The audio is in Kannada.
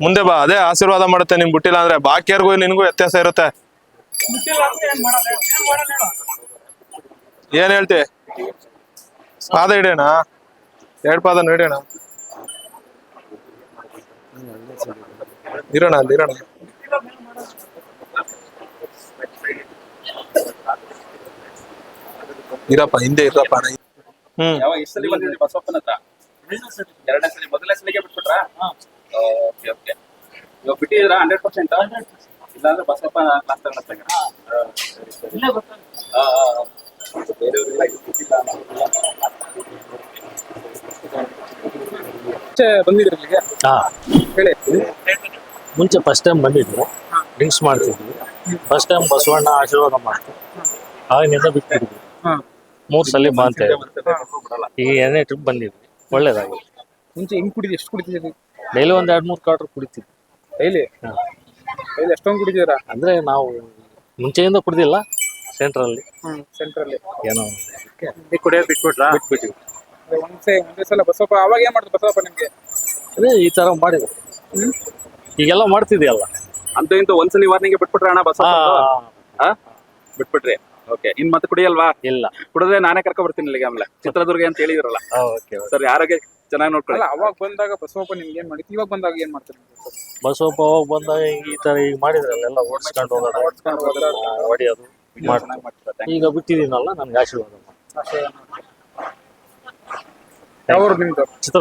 ಮುಂದೆ ಬಾ ಅದೇ ಆಶೀರ್ವಾದ ಮಾಡುತ್ತೆ ನಿನ್ ಬಿಟ್ಟಿಲ್ಲ ಅಂದ್ರೆ. ಬಾಕಿಯರ್ಗೂ ನಿನ್ಗೂ ವ್ಯತ್ಯಾಸ ಇರುತ್ತೆ. ಏನ್ ಮಾಡಲ್ಲ ಹೇಳು? ಮಾಡಲ್ಲ ಹೇಳು? ಏನ್ ಹೇಳ್ತಿ? ಪಾದ ಹಿಡಿಯೋಣ? ಎರಡ್ ಪಾದ ಹಿಡಿಯೋಣ? ಇರೋಣ ಅಲ್ಲಿ ಇರೋಣ. ಇರಪ್ಪ ಹಿಂದೆ ಇರಪ್ಪ. ಅಣ್ಣ. ಹ್ಮ್ ಬಸವಪ್ಪನ ಹತ್ರ? ಎರಡನೇ ಸಲ ಮೊದಲನೇ ಸಲಿಗೆ ಬಿಟ್ಬಿಟ್ರಾ? ಇವಾಗ ಬಿಟ್ಟಿದ್ದೀರಾ? ಹಂಡ್ರೆಡ್ ಪರ್ಸೆಂಟ್ ಇಲ್ಲಾಂದ್ರೆ ಬಸವಪ್ಪ ಕ್ಲಾಸ್ ತಗೊಳತ್ತಾಗ ಇಲ್ಲೇ ಗೊತ್ತಾಗ್ತದೆ. ಬೇರೆಯವರೆಲ್ಲ ಇದು ಬಿಟ್ಟಿಲ್ಲ ಮುಂಚೆ ಬಂದಿದ್ರಿ ಇಲ್ಲಿಗೆ? ಹಾ. ಹೇಳಿ. ಮುಂಚೆ ಫಸ್ಟ್ ಟೈಮ್ ಬಂದಿದ್ವಿ. ಡ್ರಿಂಕ್ಸ್ ಮಾಡ್ತಿದ್ವಿ. ಫಸ್ಟ್ ಟೈಮ್ ಬಸವಣ್ಣ ಆಶೀರ್ವಾದ ಮಾಡ್ತೀವಿ ಆಗಿನಿಂದ ಬಿಟ್ಟಿದ್ವಿ ಮೂರು ಸಲ ಬಂತ ಈ ಈಗ ಎರಡನೇ ಟ್ರಿಪ್ ಬಂದಿದ್ವಿ. ಒಳ್ಳೇದಾಗಿ ಮುಂಚೆ ಹಿಂಗೆ ಕುಡಿದಿ ಎಷ್ಟು ಕುಡಿತಿದ್ರಿ? ಡೈಲಿ ಒಂದ್ ಎರಡ್ ಮೂರ್ ಕ್ವಾರ್ಟರ್ ಕುಡಿತಿದ್ವಿ. ಡೈಲಿ. ಡೈಲಿ ಎಷ್ಟೊಂದು ಕುಡಿದಿರಾ ಅಂದ್ರೆ ನಾವು ಮುಂಚೆಯಿಂದ ಕುಡಿದಿಲ್ಲ ಸೆಂಟ್ರಲ್ಲಿ. ಹ್ಮ್ ಸೆಂಟ್ರಲ್ಲಿ. ಏನೋ ಕುಡಿಯೋದು ಬಿಟ್ಬಿಟ್ರಾ ಬಿಟ್ಬಿಟ್ಟಿವಿ. ಒಂದ್ಸೆ ಒಂದೇ ಸಲ ಬಸವಪ್ಪ ಅವಾಗ ಏನ್ ಮಾಡ್ತು ಬಸವಪ್ಪ ನಿಮ್ಗೆ? ಅದೇ ಈ ತರ ಮಾಡಿದ್ರು. ಈಗೆಲ್ಲ ಮಾಡ್ತಿದ್ಯಲ್ಲ. ಅಂತ ಇಂತ ಒಂದ್ಸಲಿ ವಾರ್ನಿಂಗ್ ಬಿಟ್ಬಿಟ್ರೆ ಅಣ್ಣ ಬಸವಪ್ಪ ಹಾ ಬಿಟ್ಬಿಟ್ರಿ. ಓಕೆ ಇನ್ ಮತ್ತೆ ಕುಡಿಯಲ್ವಾ? ಇಲ್ಲ. ಕುಡಿದ್ರೆ ನಾನೇ ಕರ್ಕೊ ಬರ್ತೀನಿ ಇಲ್ಲಿಗೆ ಆಮೇಲೆ. ಚಿತ್ರದುರ್ಗ ಅಂತ ಹೇಳಿದ್ರಲ್ಲ. ಓಕೆ. ಸರ್ ಆರೋಗ್ಯ ಚೆನ್ನಾಗಿ ನೋಡ್ಕೊಳ್ಳಿ. ಅಲ್ಲ ಅವಾಗ ಬಂದಾಗ ಬಸವಪ್ಪ ನಿಮ್ಗೆ ಏನ್ ಮಾಡಿತ್ತು ಇವಾಗ ಬಂದಾಗ ಏನ್ ಮಾಡ್ತಾರೆ? ಬಸವಪ್ಪ ಅವಾಗ ಬಂದಾಗ ಈ ತರ ಈಗ ಮಾಡಿದ್ರಲ್ಲ ಎಲ್ಲ ಓಡಿಸ್ಕೊಂಡು ಹೋಗೋದು ಓಡಿಸ್ಕೊಂಡು ಹೋದ್ರೆ ಹೊಡಿಯೋದು ಮಾಡ್ತಾರೆ? ಈಗ ಬಿಟ್ಟಿದ್ದೀನಲ್ಲ ನನ್ಗೆ ಆಶೀರ್ವಾದ ಮಾಡಿ. ಯಾವ ಊರು ನಿಮ್ದು? ಚಿತ್ರ